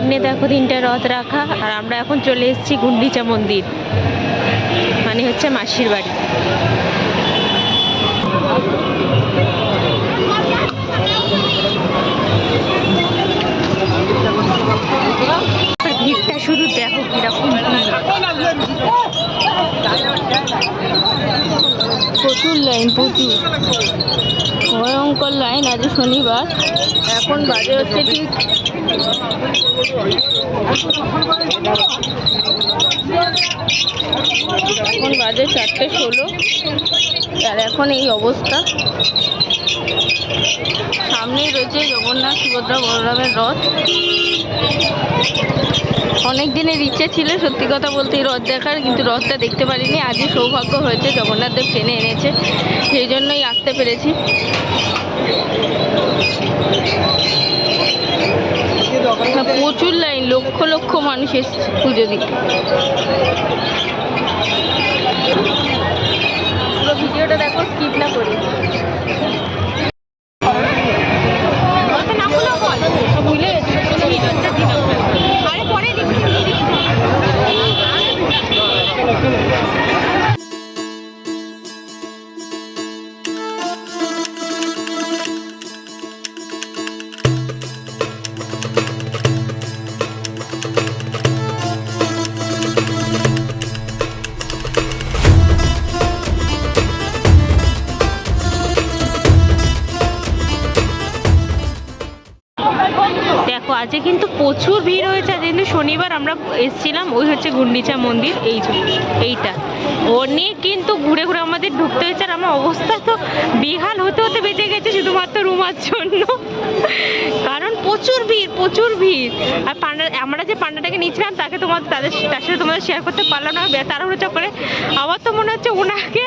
সামনে দেখো তিনটে রথ রাখা, আর আমরা এখন চলে এসেছি গুন্ডিচা মন্দির। মানে হচ্ছে মাসির বাড়ি। ভিড়টা শুধু দেখো কীরকম প্রচুর লাইন প্রচুর। ভয়ঙ্কর লাইন আজ শনিবার। এখন বাজে হচ্ছে ঠিক এখন বাজে চারটে ষোলো। আর এখন এই অবস্থা। সামনেই রয়েছে জগন্নাথ সুভদ্রা বলরামের রথ। অনেক দিনের ইচ্ছে ছিল, সত্যি কথা বলতে এই রথ দেখার, কিন্তু রথটা দেখতে পারিনি। আজই সৌভাগ্য হয়েছে, জগন্নাথ দেব টেনে এনেছে। সেই জন্যই আসতে পেরেছি। প্রচুর লাইন লক্ষ লক্ষ মানুষ এসছে পুজো দিতে আজকে কিন্তু প্রচুর ভিড় হয়েছে। কিন্তু শনিবার আমরা এসছিলাম, ওই হচ্ছে গুন্ডিচা মন্দির, এই এইটা। অনেক কিন্তু ঘুরে ঘুরে আমাদের ঢুকতে হয়েছে আর আমার অবস্থা তো বিহাল হতে হতে বেঁচে গেছে শুধুমাত্র রুমার জন্য। কারণ প্রচুর ভিড় প্রচুর ভিড়। আর পান্ডা, আমরা যে পান্ডাটাকে নিয়েছিলাম, তাকে তোমার তাদের তার সাথে তোমাদের শেয়ার করতে পারলাম না। তাড়াহুড়ো চক্করে। আমার তো মনে হচ্ছে ওনাকে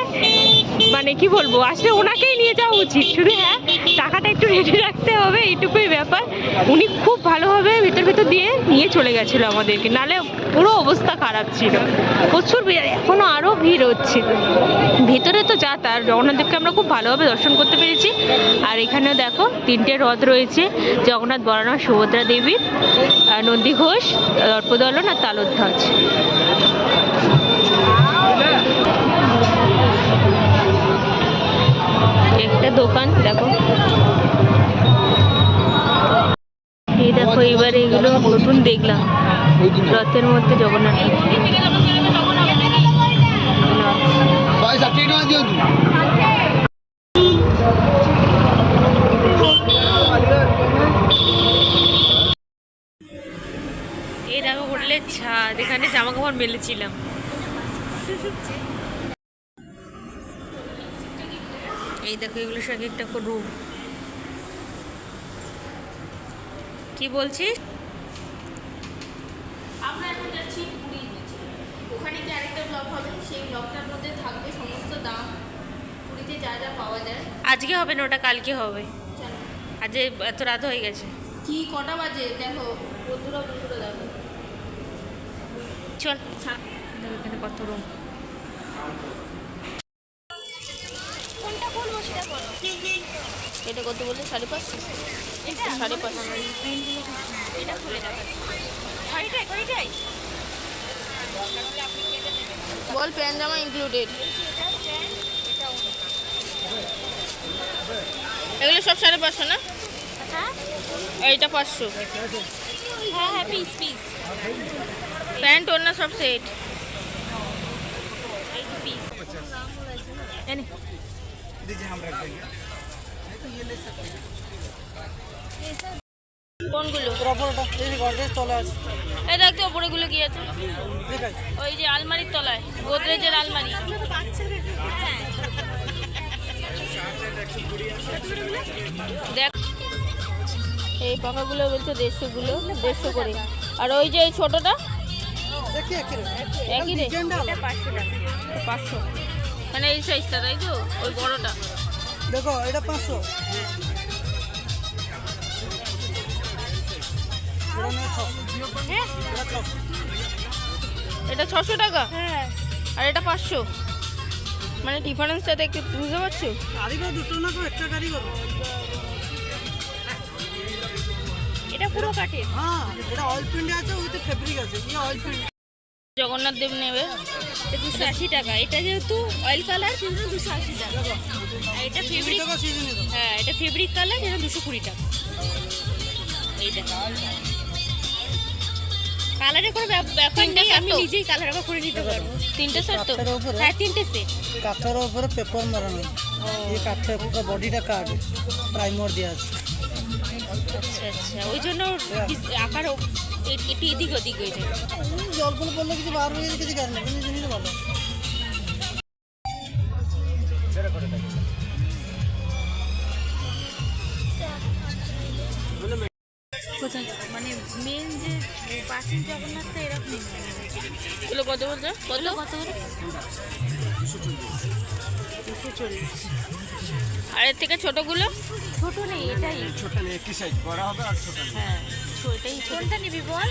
মানে কি বলব, আসলে ওনাকেই নিয়ে যাওয়া উচিত। শুধু হ্যাঁ টাকাটা একটু রেডি রাখতে হবে, এইটুকুই ব্যাপার। উনি খুব ভালোভাবে ভিতর ভিতর দিয়ে নিয়ে চলে গেছিল আমাদেরকে। নালে পুরো অবস্থা খারাপ ছিল। প্রচুর ভিড়। এখনও আরও ভিড় হচ্ছে। ভিতরে তো যা, তার জগন্নাথদেবকে আমরা খুব ভালোভাবে দর্শন করতে পেরেছি। আর এখানে দেখো, তিনটে রথ রয়েছে, জগন্নাথ, বলরাম, সুভদ্রা দেবীর নন্দী ঘোষ, দর্পদলন আর তালোধ্বজ। একটা দোকান, দেখো। এই দেখো, এবার এগুলো নতুন দেখলাম, রথের মধ্যে জগন্নাথ। এই দেখো হোটেলের ছাদ এখানে জামা কাপড় মেলেছিলাম। এই দেখো এগুলো সব একটা রুম কি বলছিস? আমরা এখন যাচ্ছি পুরী। ওখানে যে আরেকটা ব্লগ হবে সেই ব্লগটার মধ্যে থাকবে সমস্ত দাম। পুরীতে যা যা পাওয়া যায়। আজকে হবে না ওটা কালকে হবে। আজ এত রাত হয়ে গেছে। কি কটা বাজে? দেখো বন্ধুরা বন্ধুরা দেখো। চল। এখানে কত রুম কোনটা বলব সেটা বলো। এটা কত বললে? সাড়ে পাঁচশো সাড়ে পাঁচশো এটা খুলে দেখা ঘড়িটাই ঘড়িটাই বল প্যান্ট জামা ইনক্লুডেড এগুলো সব সাড়ে পাঁচশো না? এইটা পাঁচশো। হ্যাঁ হ্যাঁ পিস পিস প্যান্ট ওর না। সব সেট এনে কোনগুলো? চলে আসছে এই দেখতে ওপরেগুলো কি আছে? ওই যে আলমারির তলায় গোদরেজের আলমারি। দেখ। এই পাখাগুলো বলছো দেড়শোগুলো দেড়শো করে। আর ওই যে এই ছোটোটা? একই রে। পাঁচশো। মানে এই সাইজটা তাই তো? ওই বড়টা। দেখো এটা পাঁচশো। এটা ছশো টাকা? হ্যাঁ। আর এটা পাঁচশো? মানে ডিফারেন্সটা দেখতে বুঝতে পারছ? দুটো না একটা কারিগর এটা পুরো কাঠের। হ্যাঁ এটা অয়েল প্রিন্ট আছে উইথ ফেব্রিক আছে। ইয়ে অয়েল প্রিন্ট জগন্নাথ দেব নেবে। দুশো আশি টাকা। এটা যেহেতু অয়েল কালার সেজন্য দুশো আশি টাকা। এটা ফেব্রিক হ্যাঁ এটা ফেব্রিক কালার সেটা দুশো কুড়ি টাকা। এইটা। কালারের কোনো ব্যাপার নেই আমি নিজেই কালার আবার করে নিতে পারব। তিনটে সেট তো? হ্যাঁ তিনটে সেট কাঠের উপরে পেপার মারানো এই কাঠের পুরো বডিটা কাট প্রাইমার দেওয়া আছে। আচ্ছা আচ্ছা। ওই জন্য ডিস- আকার একটু এদিক ওদিক হয়ে যায়। জল ফল পড়লে কিছু বার হয়ে কিছু কারণ জিনিস ভালো প্রাচীন জগন্নাথটা এরকম এগুলো কত বলছো কত কত করে দুশো চল্লিশ আর এর থেকে ছোটগুলো? ছোট নেই এটাই। ছোট নেই একটি সাইজ বড় হবে আর ছোট হ্যাঁ ছোটটাই কোনটা নিবি বল?